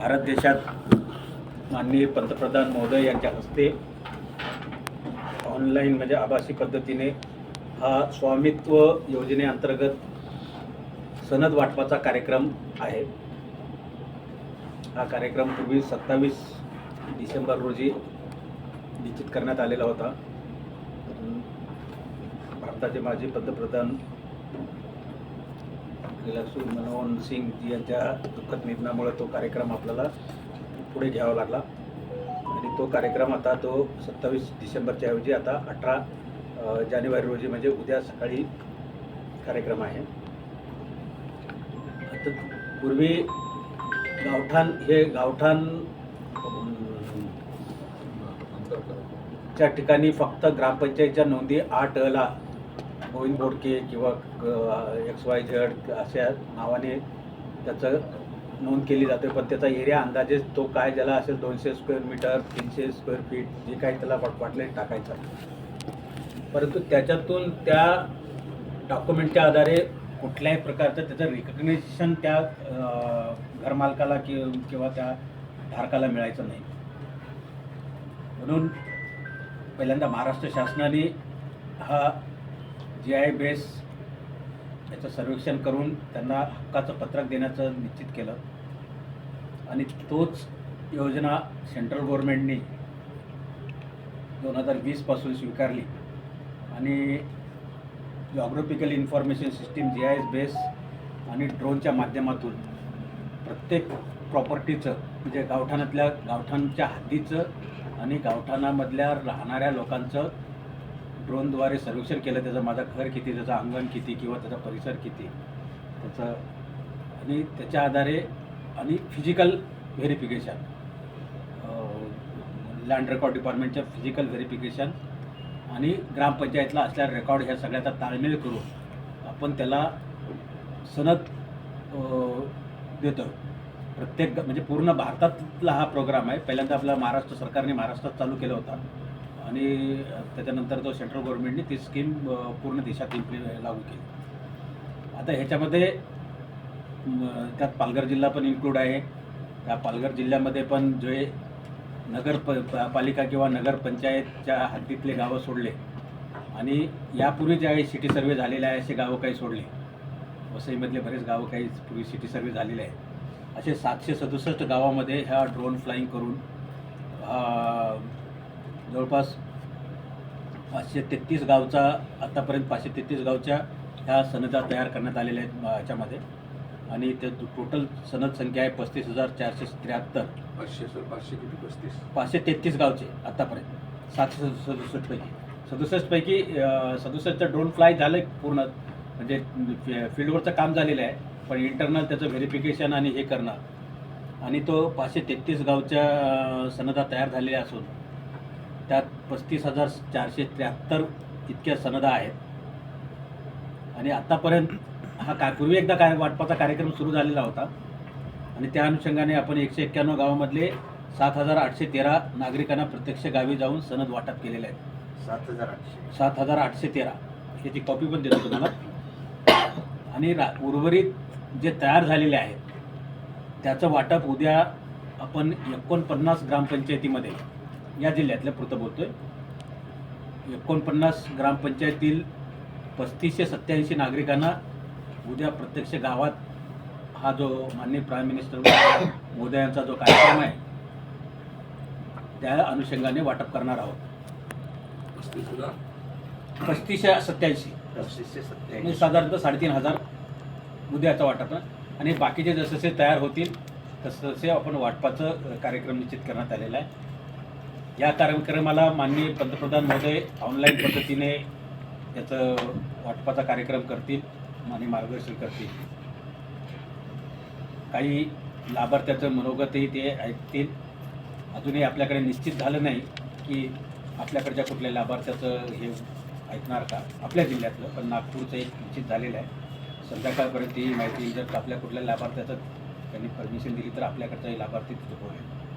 भारत देशात माननीय पंतप्रधान महोदय यांच्या हस्ते ऑनलाईन म्हणजे आभासी पद्धतीने हा स्वामित्व योजनेअंतर्गत सनद वाटपाचा कार्यक्रम आहे. हा कार्यक्रम पूर्वी सत्तावीस डिसेंबर रोजी निश्चित करण्यात आलेला होता. भारताचे माजी पंतप्रधान श्री मनमोहन सिंग यांच्या दुःखद निधनामुळे तो कार्यक्रम आपल्याला पुढे घ्यावा लागला. आणि तो कार्यक्रम आता तो सत्तावीस डिसेंबरच्या ऐवजी आता अठरा जानेवारी रोजी म्हणजे उद्या सकाळी कार्यक्रम आहे. आता पूर्वी गावठाण हे गावठाण च्या ठिकाणी फक्त ग्रामपंचायतच्या नोंदी आठ ला गोविंद बोडके किंवा एक्स वाय झेड अशा नावाने त्याचं नोंद केली जाते. पण त्याचा एरिया अंदाजे तो काय ज्याला असेल दोनशे स्क्वेअर मीटर तीनशे स्क्वेअर फीट जे काही त्याला वाट वाटले टाकायचं. परंतु त्याच्यातून त्या डॉक्युमेंटच्या आधारे कुठल्याही प्रकारचं त्याचं रिकग्नेशन त्या घरमालकाला कि किंवा त्या धारकाला मिळायचं नाही. म्हणून पहिल्यांदा महाराष्ट्र शासनाने हा जी आय बेस याचं सर्वेक्षण करून त्यांना हक्काचं पत्रक देण्याचं निश्चित केलं. आणि तोच योजना सेंट्रल गव्हर्नमेंटने दोन हजार वीसपासून स्वीकारली. आणि geographical information system G I S base आणि ड्रोनच्या माध्यमातून प्रत्येक प्रॉपर्टीचं म्हणजे गावठाणातल्या गावठाणच्या हद्दीचं आणि गावठाणामधल्या राहणाऱ्या लोकांचं ड्रोनद्वारे सर्वेक्षण केलं त्याचं माझं घर किती त्याचं अंगण किती किंवा त्याचा परिसर किती त्याचं आणि त्याच्या आधारे आणि फिजिकल व्हेरिफिकेशन लँड रेकॉर्ड डिपार्टमेंटच्या फिजिकल व्हेरिफिकेशन आणि ग्रामपंचायतला असलेला रेकॉर्ड ह्या सगळ्याचा ताळमेळ करून आपण त्याला सनद देतो प्रत्येक म्हणजे पूर्ण भारतातला हा प्रोग्राम आहे. पहिल्यांदा आपला महाराष्ट्र सरकारने महाराष्ट्रात चालू केला होता. आणि त्याच्यानंतर तो सेंट्रल गव्हर्नमेंटने ती स्कीम पूर्ण देशात इम्प्लि लागू केली. आता ह्याच्यामध्ये त्यात पालघर जिल्हा पण इन्क्लूड आहे. त्या पालघर जिल्ह्यामध्ये पण जे नगर प पालिका किंवा नगरपंचायतच्या हद्दीतले गावं सोडले आणि यापूर्वी जे आहे सिटी सर्वे झालेले आहे असे गावं काही सोडले. वसईमधले बरेच गावं काही पूर्वी सिटी सर्वे झालेले आहे असे सातशे सदुसष्ट गावामध्ये ह्या ड्रोन फ्लाईंग करून जवळपास पाचशे तेहतीस गावचा आत्तापर्यंत पाचशे तेहतीस गावच्या ह्या सनदा तयार करण्यात आलेल्या आहेत अ, याच्यामध्ये. आणि ते टोटल सनद संख्या आहे पस्तीस हजार चारशे त्र्याहत्तर. पाचशे पाचशे किती? पस्तीस. पाचशे तेहतीस गावचे आत्तापर्यंत सातशे सदुसष्टपैकी सदुसष्टपैकी सदुसष्ट ड्रोन फ्लाय झालं पूर्ण. म्हणजे फील्डवरचं काम झालेलं आहे पण इंटरनल त्याचं व्हेरिफिकेशन आणि हे करणं. आणि तो पाचशे तेहतीस गावच्या सनदा तयार झालेल्या असून त्यात पस्तीस हजार चारशे त्र्याहत्तर इतक्या सनदा आहेत. आणि आत्तापर्यंत हा काय पूर्वी एकदा काय वाटपाचा कार्यक्रम सुरू झालेला होता. आणि त्या अनुषंगाने आपण एकशे एक्क्याण्णव गावामधले सात हजार आठशे तेरा नागरिकांना प्रत्यक्ष गावी जाऊन सनद वाटप केलेले आहेत सात हजार आठशे. सात हजार आठशे तेरा. ह्याची कॉपी पण देतो तुम्हाला. आणि रा उर्वरित जे तयार झालेले आहेत त्याचं वाटप उद्या आपण एकोणपन्नास ग्रामपंचायतीमध्ये या जिल्ह्यातल्या पुरतं बोलतोय. एकोणपन्नास ग्रामपंचायतील पस्तीसशे सत्याऐंशी नागरिकांना उद्या प्रत्यक्ष गावात हा जो माननीय प्राईम मिनिस्टर मोदयांचा जो कार्यक्रम आहे त्या अनुषंगाने वाटप करणार आहोत. पस्तीसशे सत्याऐंशी पस्तीसशे म्हणजे सत्याऐंशी साधारणतः साडेतीन हजार उद्याचा वाटप. आणि बाकीचे जसे जसे तयार होतील तसं तसे आपण वाटपाचं कार्यक्रम निश्चित करण्यात आलेला आहे. या कार्यक्रमाला माननीय पंतप्रधान महोदय ऑनलाईन पद्धतीने याचं वाटपाचा कार्यक्रम करतील आणि मार्गदर्शन करतील. काही लाभार्थ्याचं मनोगतही ते ऐकतील. अजूनही आपल्याकडे निश्चित झालं नाही की आपल्याकडच्या कुठल्या लाभार्थ्याचं हे ऐकणार का? आपल्या जिल्ह्यातलं पण नागपूरचं एक निश्चित झालेलं आहे. संध्याकाळपर्यंत ही माहिती जर आपल्या कुठल्या लाभार्थ्याचं त्यांनी परमिशन दिली तर आपल्याकडचाही लाभार्थी तिथे होईल.